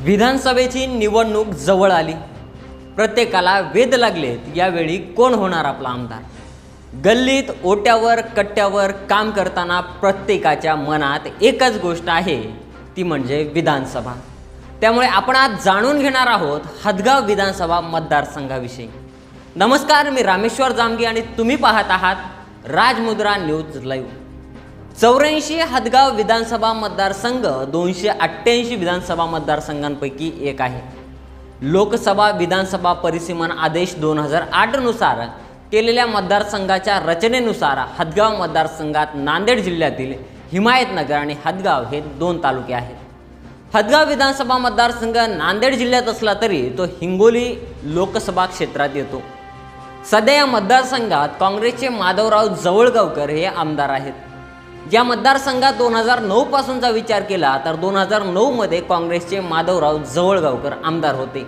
विधानसभेची निवडणूक जवळ आली. प्रत्येकाला वेध लागलेत यावेळी कोण होणार आपला आमदार? गल्लीत ओट्यावर कट्ट्यावर काम करताना प्रत्येकाच्या मनात एकच गोष्ट आहे ती म्हणजे विधानसभा. त्यामुळे आपण आज जाणून घेणार आहोत हदगाव विधानसभा मतदारसंघाविषयी. नमस्कार मी रामेश्वर जामगी आणि तुम्ही पाहत आहात राजमुद्रा न्यूज लाईव्ह. चौऱ्याऐंशी हदगाव विधानसभा मतदारसंघ दोनशे अठ्ठ्याऐंशी विधानसभा मतदारसंघांपैकी एक आहे. लोकसभा विधानसभा परिसीमन आदेश दोन हजार आठनुसार केलेल्या मतदारसंघाच्या रचनेनुसार हदगाव मतदारसंघात नांदेड जिल्ह्यातील हिमायतनगर आणि हदगाव हे दोन तालुके आहेत. हदगाव विधानसभा मतदारसंघ नांदेड जिल्ह्यात असला तरी तो हिंगोली लोकसभा क्षेत्रात येतो. सध्या या मतदारसंघात काँग्रेसचे माधवराव जवळगावकर हे आमदार आहेत. या मतदारसंघात दोन हजार नऊपासूनचा विचार केला तर दोन हजार नऊमध्ये काँग्रेसचे माधवराव जवळगावकर आमदार होते.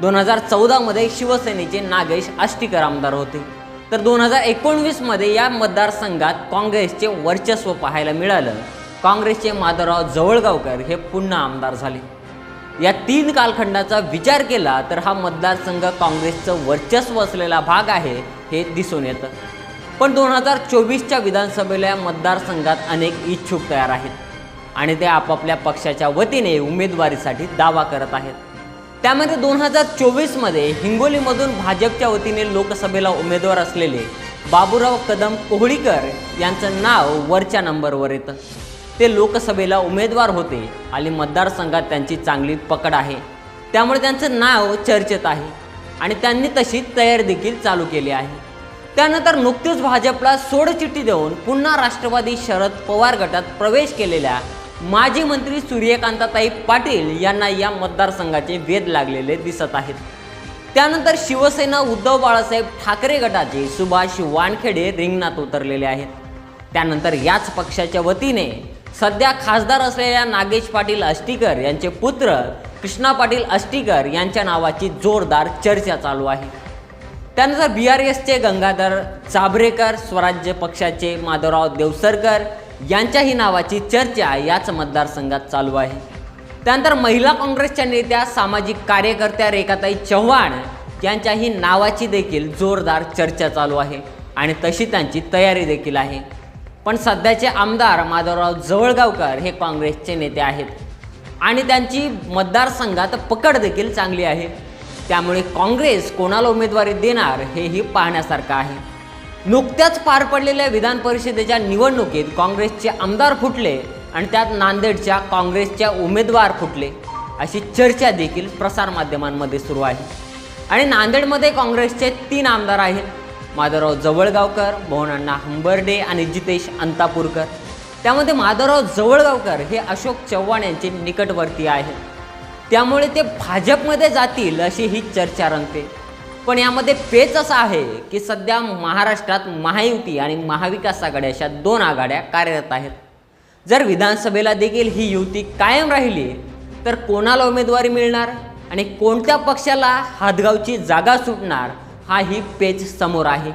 दोन हजार चौदामध्ये शिवसेनेचे नागेश आष्टीकर आमदार होते. तर दोन हजार एकोणवीसमध्ये या मतदारसंघात काँग्रेसचे वर्चस्व पाहायला मिळालं. काँग्रेसचे माधवराव जवळगावकर हे पुन्हा आमदार झाले. या तीन कालखंडाचा विचार केला तर हा मतदारसंघ काँग्रेसचं वर्चस्व असलेला भाग आहे हे दिसून येतं. पण दोन हजार चोवीसच्या विधानसभेला या मतदारसंघात अनेक इच्छुक तयार आहेत आणि ते आपापल्या पक्षाच्या वतीने उमेदवारीसाठी दावा करत आहेत. त्यामध्ये दोन हजार चोवीसमध्ये हिंगोलीमधून भाजपच्या वतीने लोकसभेला उमेदवार असलेले बाबूराव कदम कोहळीकर यांचं नाव वरच्या नंबरवर येतं. ते लोकसभेला उमेदवार होते आणि मतदारसंघात त्यांची चांगली पकड आहे. त्यामुळे त्यांचं नाव चर्चेत आहे आणि त्यांनी तशी तयारी देखील चालू केली आहे. त्यानंतर नुकतीच भाजपला सोडचिठ्ठी देऊन पुन्हा राष्ट्रवादी शरद पवार गटात प्रवेश केलेल्या माजी मंत्री सूर्यकांताताई पाटील यांना या मतदारसंघाचे वेध लागलेले दिसत आहेत. त्यानंतर शिवसेना उद्धव बाळासाहेब ठाकरे गटाचे सुभाष वानखेडे रिंगणात उतरलेले आहेत. त्यानंतर याच पक्षाच्या वतीने सध्या खासदार असलेल्या नागेश पाटील अष्टीकर यांचे पुत्र कृष्णा पाटील अष्टीकर यांच्या नावाची जोरदार चर्चा चालू आहे. त्यानंतर बी आर एसचे गंगाधर चाभरेकर स्वराज्य पक्षाचे माधवराव देवसरकर यांच्याही नावाची चर्चा याच मतदारसंघात चालू आहे. त्यानंतर महिला काँग्रेसच्या नेत्या सामाजिक कार्यकर्त्या रेखाताई चव्हाण यांच्याही नावाची देखील जोरदार चर्चा चालू आहे आणि तशी त्यांची तयारी देखील आहे. पण सध्याचे आमदार माधवराव जवळगावकर हे काँग्रेसचे नेते आहेत आणि त्यांची मतदारसंघात पकड देखील चांगली आहे. त्यामुळे काँग्रेस कोणाला उमेदवारी देणार हेही पाहण्यासारखं आहे. नुकत्याच पार पडलेल्या विधान परिषदेच्या निवडणुकीत काँग्रेसचे आमदार फुटले आणि त्यात नांदेडच्या काँग्रेसच्या उमेदवार फुटले अशी चर्चा देखील प्रसारमाध्यमांमध्ये सुरू आहे. आणि नांदेडमध्ये काँग्रेसचे तीन आमदार आहेत. माधवराव जवळगावकर मोहनअण्णा हंबर्डे आणि जितेश अंतापूरकर. त्यामध्ये माधवराव जवळगावकर हे अशोक चव्हाण यांचे निकटवर्ती आहेत. त्यामुळे ते भाजपमध्ये जातील अशी ही चर्चा रंगते. पण यामध्ये पेच असा आहे की सध्या महाराष्ट्रात महायुती आणि महाविकास आघाडी अशा दोन आघाड्या कार्यरत आहेत. जर विधानसभेला देखील ही युती कायम राहिली तर कोणाला उमेदवारी मिळणार आणि कोणत्या पक्षाला हातगावची जागा सुटणार हा ही पेच समोर आहे.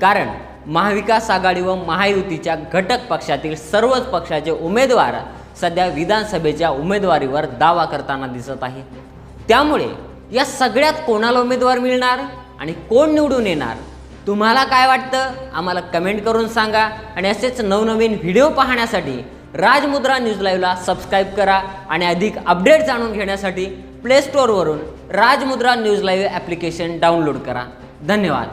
कारण महाविकास आघाडी व महायुतीच्या घटक पक्षातील सर्वच पक्षाचे उमेदवार सध्या विधानसभेच्या उमेदवारीवर दावा करताना दिसत आहे. त्यामुळे या सगळ्यात कोणाला उमेदवार मिळणार आणि कोण निवडून येणार तुम्हाला काय वाटतं? आम्हाला कमेंट करून सांगा आणि असेच नवनवीन व्हिडिओ पाहण्यासाठी राजमुद्रा न्यूज लाईव्हला सबस्क्राईब करा आणि अधिक अपडेट जाणून घेण्यासाठी play स्टोअरवरून Rajmudra news live application download करा. धन्यवाद.